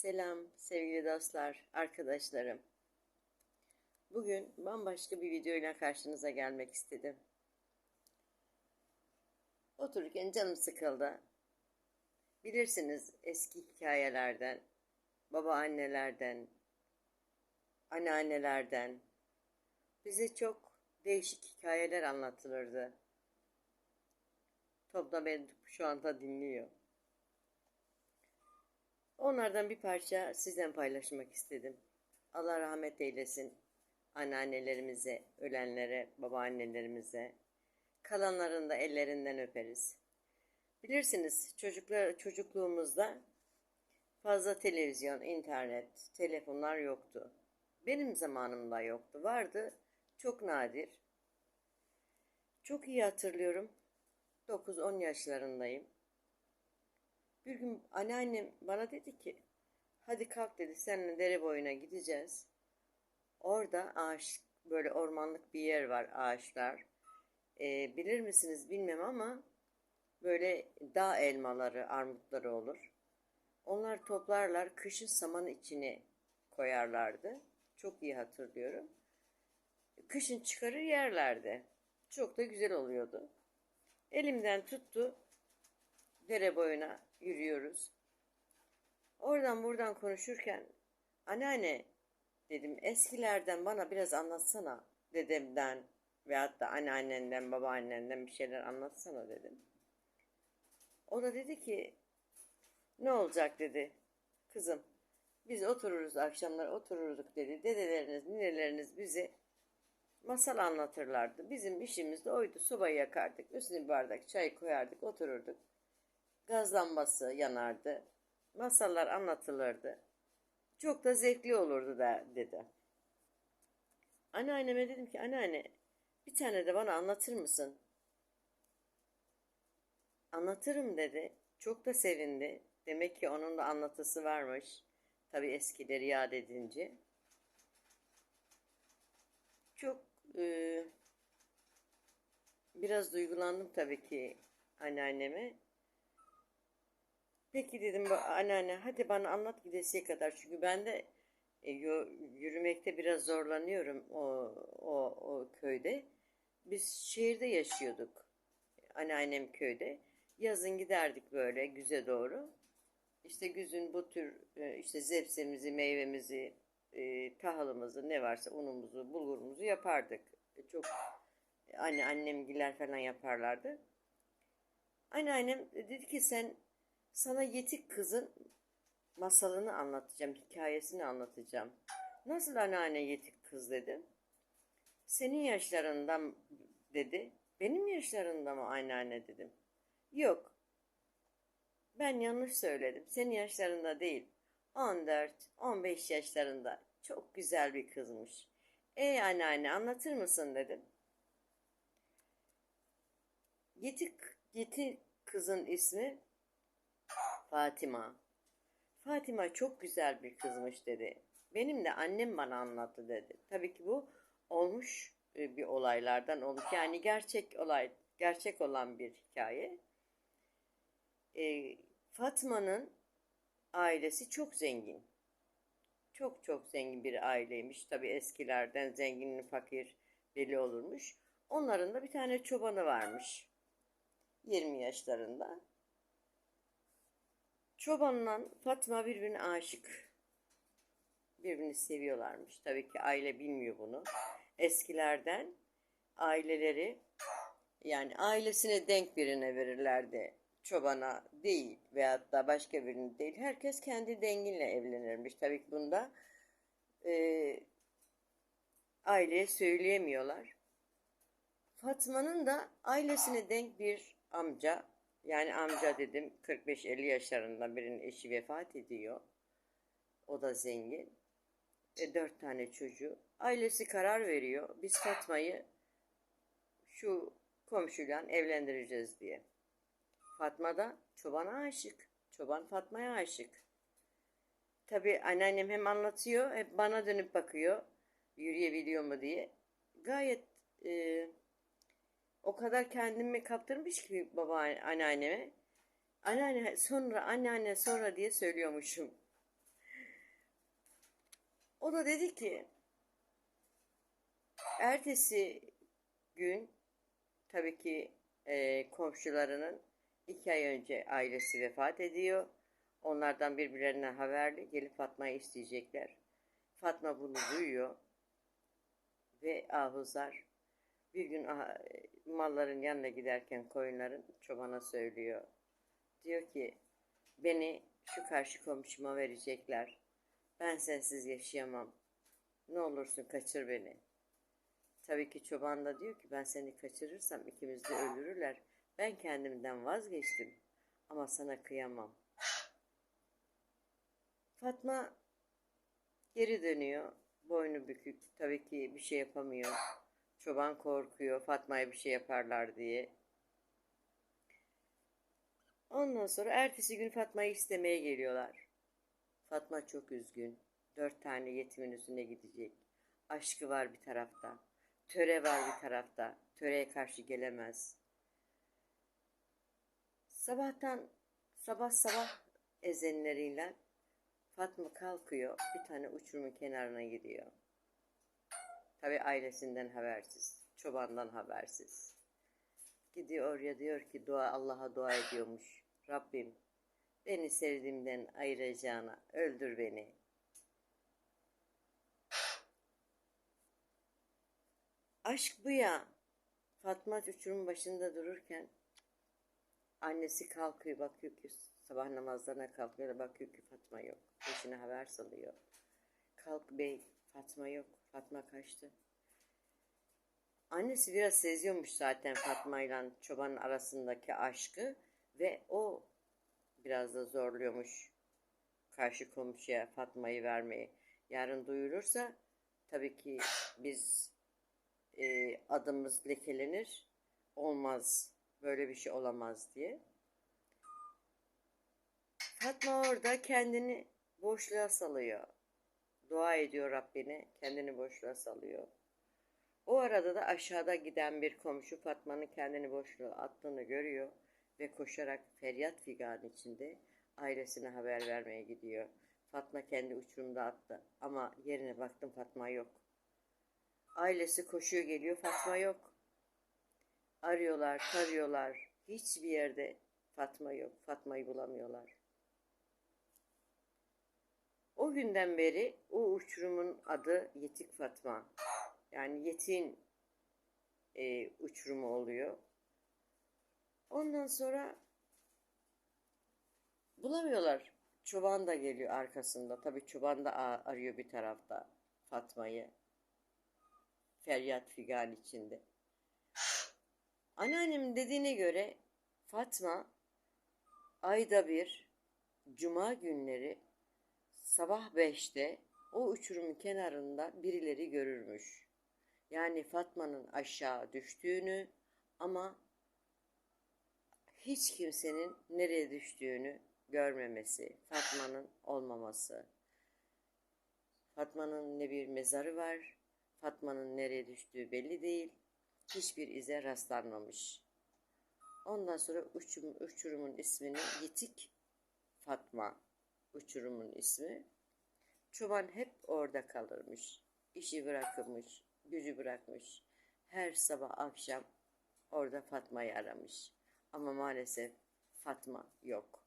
Selam sevgili dostlar, arkadaşlarım. Bugün bambaşka bir videoyla karşınıza gelmek istedim. Otururken canım sıkıldı. Bilirsiniz eski hikayelerden, babaannelerden, anneannelerden bize çok değişik hikayeler anlatılırdı. Toplam beni şu anda dinliyor. Onlardan bir parça sizden paylaşmak istedim. Allah rahmet eylesin anneannelerimize, ölenlere, babaannelerimize. Kalanların da ellerinden öperiz. Bilirsiniz çocuklar çocukluğumuzda fazla televizyon, internet, telefonlar yoktu. Benim zamanımda yoktu. Vardı. Çok nadir. Çok iyi hatırlıyorum. 9-10 yaşlarındayım. Bir gün anneannem bana dedi ki hadi kalk dedi seninle dere boyuna gideceğiz. Orada ağaç böyle ormanlık bir yer var ağaçlar. Ee, bilir misiniz bilmem ama böyle dağ elmaları, armutları olur. Onlar toplarlar kışın saman içine koyarlardı. Çok iyi hatırlıyorum. Kışın çıkarır yerlerdi. Çok da güzel oluyordu. Elimden tuttu. Dere boyuna yürüyoruz. Oradan buradan konuşurken anneanne dedim eskilerden bana biraz anlatsana dedemden veyahut da anneannenden babaannenden bir şeyler anlatsana dedim. O da dedi ki ne olacak dedi kızım biz otururuz akşamlar otururduk dedi dedeleriniz nineleriniz bize masal anlatırlardı. Bizim işimiz de oydu sobayı yakardık üstüne bir bardak çay koyardık otururduk gaz lambası yanardı. Masallar anlatılırdı. Çok da zevkli olurdu da dedi. Anneanneme dedim ki anneanne bir tane de bana anlatır mısın? Anlatırım dedi. Çok da sevindi. Demek ki onun da anlatısı varmış. Tabi eskileri yad edince. Çok e, biraz duygulandım tabii ki anneanneme. Peki dedim anneanne hadi bana anlat gidesiye kadar. Çünkü ben de e, yürümekte biraz zorlanıyorum o, o, o köyde. Biz şehirde yaşıyorduk. Anneannem köyde. Yazın giderdik böyle güze doğru. İşte güzün bu tür e, işte zepsemizi, meyvemizi, e, tahılımızı ne varsa unumuzu, bulgurumuzu yapardık. E, çok anne annemgiler falan yaparlardı. Anneannem dedi ki sen sana yetik kızın masalını anlatacağım, hikayesini anlatacağım. Nasıl anneanne yetik kız dedim. Senin yaşlarından dedi. Benim yaşlarında mı anneanne dedim. Yok. Ben yanlış söyledim. Senin yaşlarında değil. 14, 15 yaşlarında. Çok güzel bir kızmış. Ey anneanne anlatır mısın dedim. Yetik, yetik kızın ismi Fatima. Fatima çok güzel bir kızmış dedi. Benim de annem bana anlattı dedi. Tabii ki bu olmuş e, bir olaylardan olmuş. Yani gerçek olay, gerçek olan bir hikaye. E, Fatma'nın ailesi çok zengin. Çok çok zengin bir aileymiş. Tabii eskilerden zenginin fakir belli olurmuş. Onların da bir tane çobanı varmış. 20 yaşlarında. Çobanla Fatma birbirine aşık. Birbirini seviyorlarmış. Tabii ki aile bilmiyor bunu. Eskilerden aileleri yani ailesine denk birine verirlerdi. Çobana değil veyahut da başka birini değil. Herkes kendi denginle evlenirmiş. Tabii ki bunda e, aileye söyleyemiyorlar. Fatma'nın da ailesine denk bir amca yani amca dedim 45-50 yaşlarında birinin eşi vefat ediyor. O da zengin. E, dört tane çocuğu. Ailesi karar veriyor. Biz Fatma'yı şu komşuyla evlendireceğiz diye. Fatma da çobana aşık. Çoban Fatma'ya aşık. Tabi anneannem hem anlatıyor hep bana dönüp bakıyor. Yürüyebiliyor mu diye. Gayet e, o kadar kendimi kaptırmış ki baba anneanneme. Anneanne sonra anneanne sonra diye söylüyormuşum. O da dedi ki ertesi gün tabii ki e, komşularının iki ay önce ailesi vefat ediyor. Onlardan birbirlerine haberli gelip Fatma'yı isteyecekler. Fatma bunu duyuyor ve ahuzar bir gün malların yanına giderken koyunların çobana söylüyor. Diyor ki beni şu karşı komşuma verecekler. Ben sensiz yaşayamam. Ne olursun kaçır beni. Tabii ki çoban da diyor ki ben seni kaçırırsam ikimiz de öldürürler. Ben kendimden vazgeçtim ama sana kıyamam. Fatma geri dönüyor. Boynu bükük. Tabii ki bir şey yapamıyor. Çoban korkuyor Fatma'ya bir şey yaparlar diye. Ondan sonra ertesi gün Fatma'yı istemeye geliyorlar. Fatma çok üzgün. Dört tane yetimin üstüne gidecek. Aşkı var bir tarafta. Töre var bir tarafta. Töreye karşı gelemez. Sabahtan sabah sabah ezenleriyle Fatma kalkıyor. Bir tane uçurumun kenarına gidiyor. Tabi ailesinden habersiz. Çobandan habersiz. Gidiyor oraya diyor ki dua Allah'a dua ediyormuş. Rabbim beni sevdiğimden ayıracağına öldür beni. Aşk bu ya. Fatma uçurumun başında dururken annesi kalkıyor bakıyor ki sabah namazlarına kalkıyor bakıyor ki Fatma yok. Peşine haber salıyor. Kalk bey Fatma yok. Fatma kaçtı. Annesi biraz seziyormuş zaten Fatma ile çobanın arasındaki aşkı ve o biraz da zorluyormuş karşı komşuya Fatma'yı vermeyi. Yarın duyurursa tabii ki biz e, adımız lekelenir. Olmaz. Böyle bir şey olamaz diye. Fatma orada kendini boşluğa salıyor. Dua ediyor Rabbine. Kendini boşluğa salıyor. O arada da aşağıda giden bir komşu Fatma'nın kendini boşluğa attığını görüyor ve koşarak feryat figan içinde ailesine haber vermeye gidiyor. Fatma kendi uçurumda attı ama yerine baktım Fatma yok. Ailesi koşuyor geliyor Fatma yok. Arıyorlar, tarıyorlar. Hiçbir yerde Fatma yok. Fatma'yı bulamıyorlar. O günden beri o uçurumun adı Yetik Fatma. Yani Yetin e, uçurumu oluyor. Ondan sonra bulamıyorlar. Çoban da geliyor arkasında. Tabii çoban da arıyor bir tarafta Fatma'yı. Feryat figan içinde. Anneannemin dediğine göre Fatma ayda bir cuma günleri sabah beşte o uçurumun kenarında birileri görürmüş. Yani Fatma'nın aşağı düştüğünü ama hiç kimsenin nereye düştüğünü görmemesi, Fatma'nın olmaması. Fatma'nın ne bir mezarı var, Fatma'nın nereye düştüğü belli değil, hiçbir ize rastlanmamış. Ondan sonra uçurum, uçurumun ismini Yitik Fatma uçurumun ismi. Çoban hep orada kalırmış. İşi bırakmış, gücü bırakmış. Her sabah akşam orada Fatma'yı aramış. Ama maalesef Fatma yok.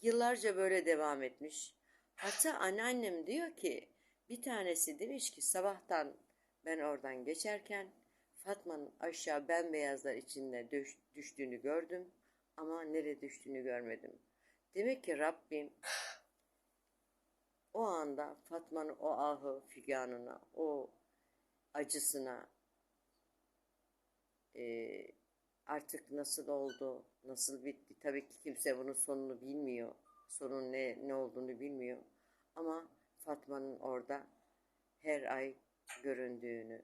Yıllarca böyle devam etmiş. Hatta anneannem diyor ki bir tanesi demiş ki sabahtan ben oradan geçerken Fatma'nın aşağı bembeyazlar içinde düş, düştüğünü gördüm ama nereye düştüğünü görmedim. Demek ki Rabbim o anda Fatma'nın o ahı figanına, o acısına eee, artık nasıl oldu, nasıl bitti. Tabii ki kimse bunun sonunu bilmiyor. Sonun ne, ne olduğunu bilmiyor. Ama Fatma'nın orada her ay göründüğünü,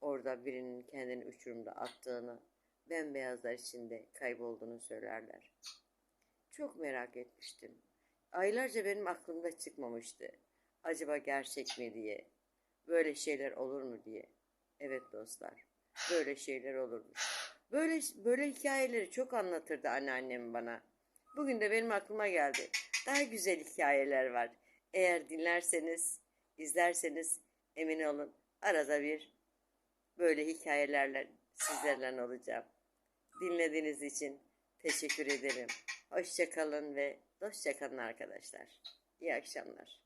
orada birinin kendini uçurumda attığını, bembeyazlar içinde kaybolduğunu söylerler. Çok merak etmiştim. Aylarca benim aklımda çıkmamıştı. Acaba gerçek mi diye. Böyle şeyler olur mu diye. Evet dostlar. Böyle şeyler olurmuş. Böyle böyle hikayeleri çok anlatırdı anneannem bana. Bugün de benim aklıma geldi. Daha güzel hikayeler var. Eğer dinlerseniz izlerseniz emin olun arada bir böyle hikayelerle sizlerle olacağım. Dinlediğiniz için teşekkür ederim. Hoşça kalın ve dostça kalın arkadaşlar. İyi akşamlar.